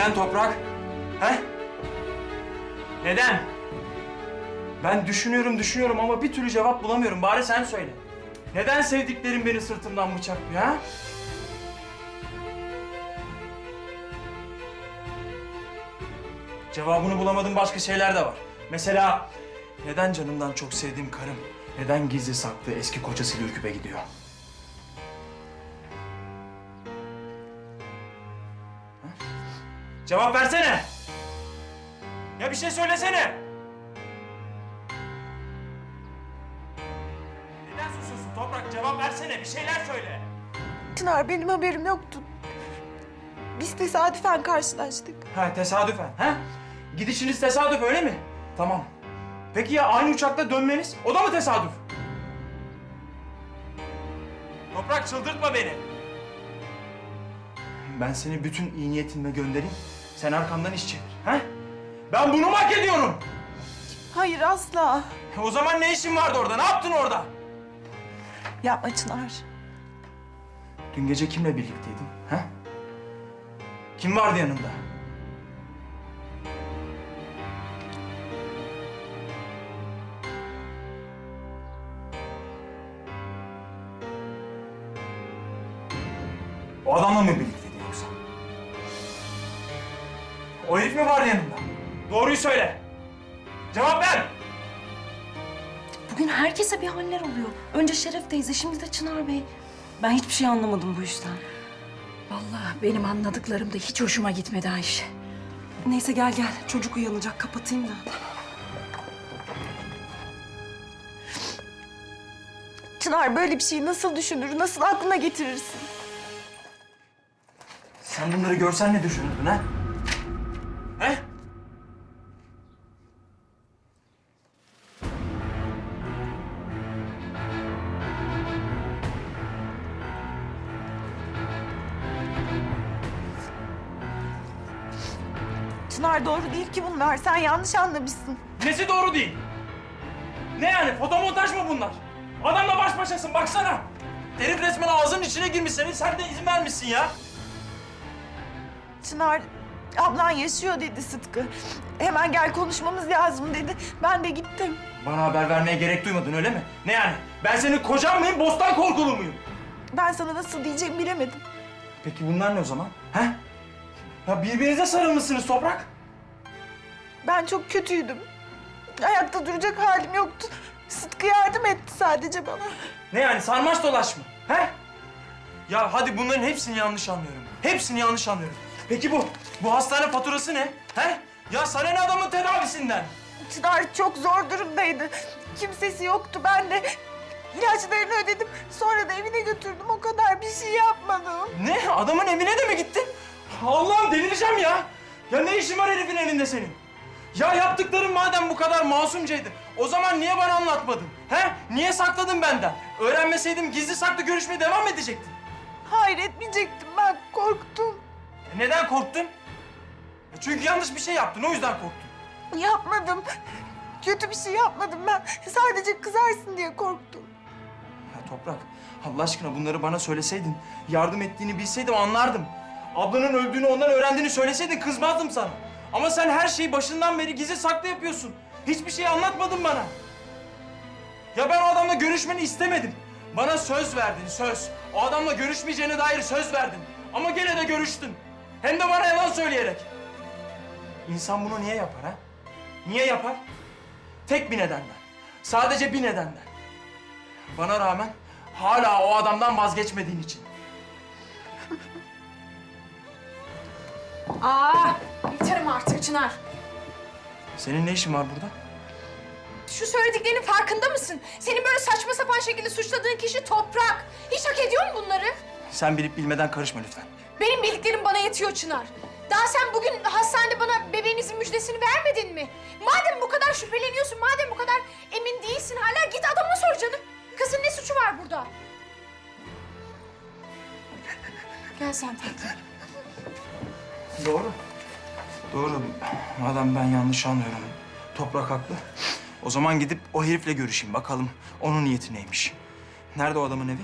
Neden toprak? He? Neden? Ben düşünüyorum, düşünüyorum ama bir türlü cevap bulamıyorum. Bari sen söyle. Neden sevdiklerim beni sırtımdan bıçaklıyor ha? Cevabını bulamadığım başka şeyler de var. Mesela neden canımdan çok sevdiğim karım, neden gizli saklı eski kocasıyla ürküpe gidiyor? Cevap versene! Ya bir şey söylesene! Neden susuyorsun Toprak? Cevap versene, bir şeyler söyle. Çınar benim haberim yoktu. Biz tesadüfen karşılaştık. Ha tesadüfen, ha? Gidişiniz tesadüf öyle mi? Tamam. Peki ya aynı uçakta dönmeniz? O da mı tesadüf? Toprak çıldırtma beni. Ben seni bütün iyi niyetimle göndereyim. Sen arkamdan iş çevir, ha? Ben bunu mu hak ediyorum? Hayır asla. O zaman ne işin vardı orada? Ne yaptın orada? Yapma Çınar. Dün gece kimle birlikteydin, ha? Kim vardı yanında? O adamla mı birlikteydin O herif mi vardı yanında? Doğruyu söyle. Cevap ver. Bugün herkese bir haller oluyor. Önce Şeref teyze, şimdi de Çınar Bey. Ben hiçbir şey anlamadım bu işten. Vallahi benim anladıklarım da hiç hoşuma gitmedi Ayşe. Neyse gel gel. Çocuk uyanacak. Kapatayım da. Çınar böyle bir şeyi nasıl düşünür, nasıl aklına getirirsin? Sen bunları görsen ne düşünürdün ha? Çınar doğru değil ki bunlar. Sen yanlış anlamışsın. Nesi doğru değil? Ne yani fotomontaj mı bunlar? Adamla baş başasın baksana. Herif resmen ağzının içine girmiş senin. Sen de izin vermişsin ya. Çınar ablan yaşıyor dedi Sıtkı. Hemen gel konuşmamız lazım dedi. Ben de gittim. Bana haber vermeye gerek duymadın öyle mi? Ne yani? Ben senin kocan mıyım, bostan korkulu muyum? Ben sana nasıl diyeceğimi bilemedim. Peki bunlar ne o zaman? He? Ya birbirinize sarılmışsınız toprak. Ben çok kötüydüm. Ayakta duracak halim yoktu. Sıtkı yardım etti sadece bana. Ne yani sarmaş dolaş mı? He? Ya hadi bunların hepsini yanlış anlıyorum. Hepsini yanlış anlıyorum. Peki bu, bu hastane faturası ne? He? Ya sana ne adamın tedavisinden? Çınar çok zor durumdaydı. Kimsesi yoktu. Ben de ilaçlarını ödedim. Sonra da evine götürdüm. O kadar bir şey yapmadım. Ne? Adamın evine de mi gittin? Allah'ım delireceğim ya. Ya ne işin var herifin elinde senin? Ya yaptıkların madem bu kadar masumcaydı, o zaman niye bana anlatmadın? He? Niye sakladın benden? Öğrenmeseydim gizli saklı görüşmeye devam edecektin. Hayır etmeyecektim ben. Korktum. E Neden korktun? E Çünkü yanlış bir şey yaptın, o yüzden korktun. Yapmadım. Kötü bir şey yapmadım ben. Sadece kızarsın diye korktum. Ya Toprak, Allah aşkına bunları bana söyleseydin, yardım ettiğini bilseydim anlardım. Ablanın öldüğünü ondan öğrendiğini söyleseydin kızmazdım sana. Ama sen her şeyi başından beri gizli saklı yapıyorsun. Hiçbir şey anlatmadın bana. Ya ben o adamla görüşmeni istemedim. Bana söz verdin, söz. O adamla görüşmeyeceğine dair söz verdin. Ama gene de görüştün. Hem de bana yalan söyleyerek. İnsan bunu niye yapar ha? Niye yapar? Tek bir nedenden. Sadece bir nedenden. Bana rağmen hala o adamdan vazgeçmediğin için. Aa, yeterim artık Çınar. Senin ne işin var burada? Şu söylediklerinin farkında mısın? Senin böyle saçma sapan şekilde suçladığın kişi toprak. Hiç hak ediyor mu bunları? Sen bilip bilmeden karışma lütfen. Benim bildiklerim bana yetiyor Çınar. Daha sen bugün hastanede bana bebeğinizin müjdesini vermedin mi? Madem bu kadar şüpheleniyorsun, madem bu kadar emin değilsin hala git adama sor canım. Kızın ne suçu var burada? Gel sen tatlım. Doğru. Doğru. Madem ben yanlış anlıyorum. Toprak haklı. O zaman gidip o herifle görüşeyim bakalım onun niyeti neymiş. Nerede o adamın evi?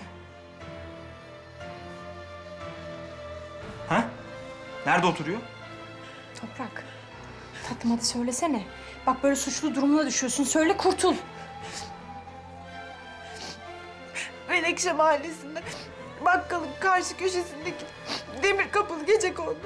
Ha? Nerede oturuyor? Toprak. Tatlım hadi söylesene. Bak böyle suçlu durumuna düşüyorsun. Söyle kurtul. Menekşe Mahallesi'nde bakkalın karşı köşesindeki demir kapılı gece kondu.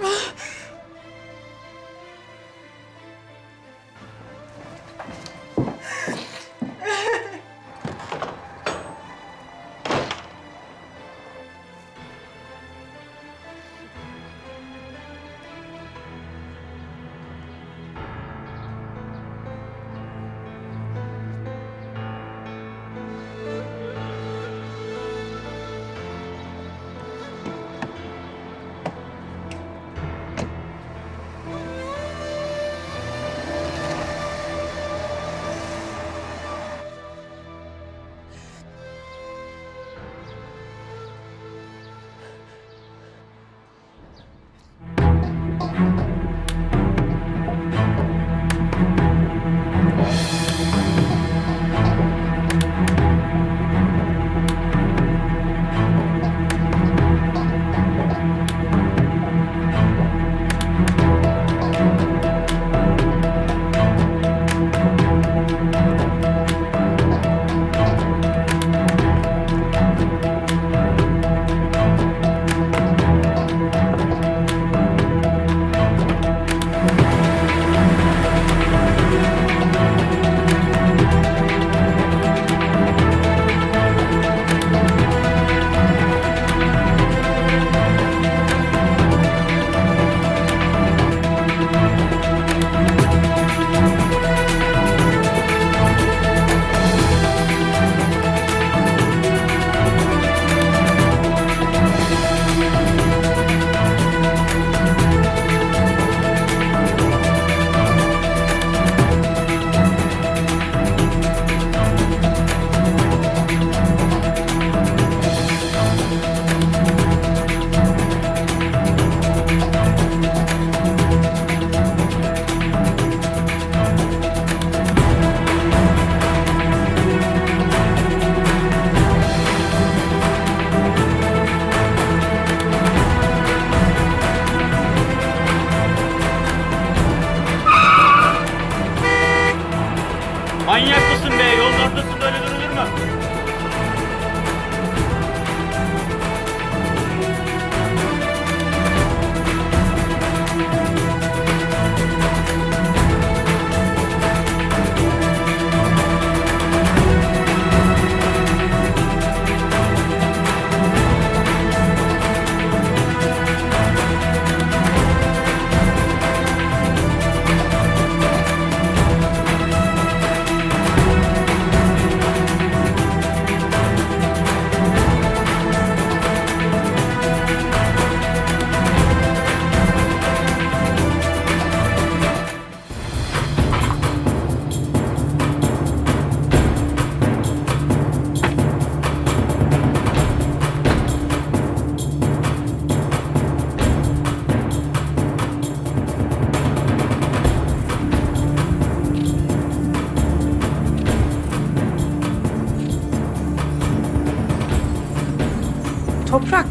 Toprak.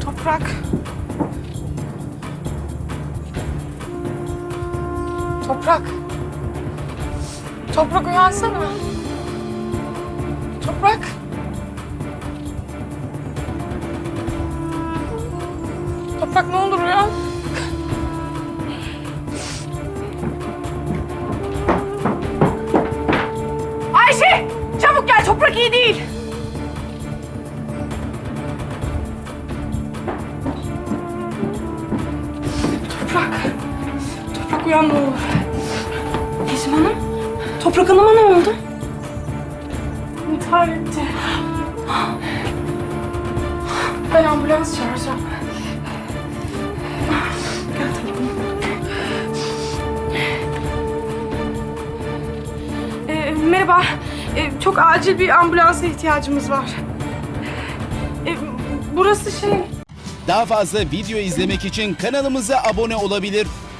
Toprak. Toprak. Toprak uyansana. Toprak. Toprak ne olur uyan. Toprak uyan ne olur. Nezim Hanım, Toprak Hanım'a ne oldu? İntihar etti. Ben ambulans çağıracağım. Ee, merhaba. Ee, çok acil bir ambulansa ihtiyacımız var. Ee, burası şey... Daha fazla video izlemek için kanalımıza abone olabilir.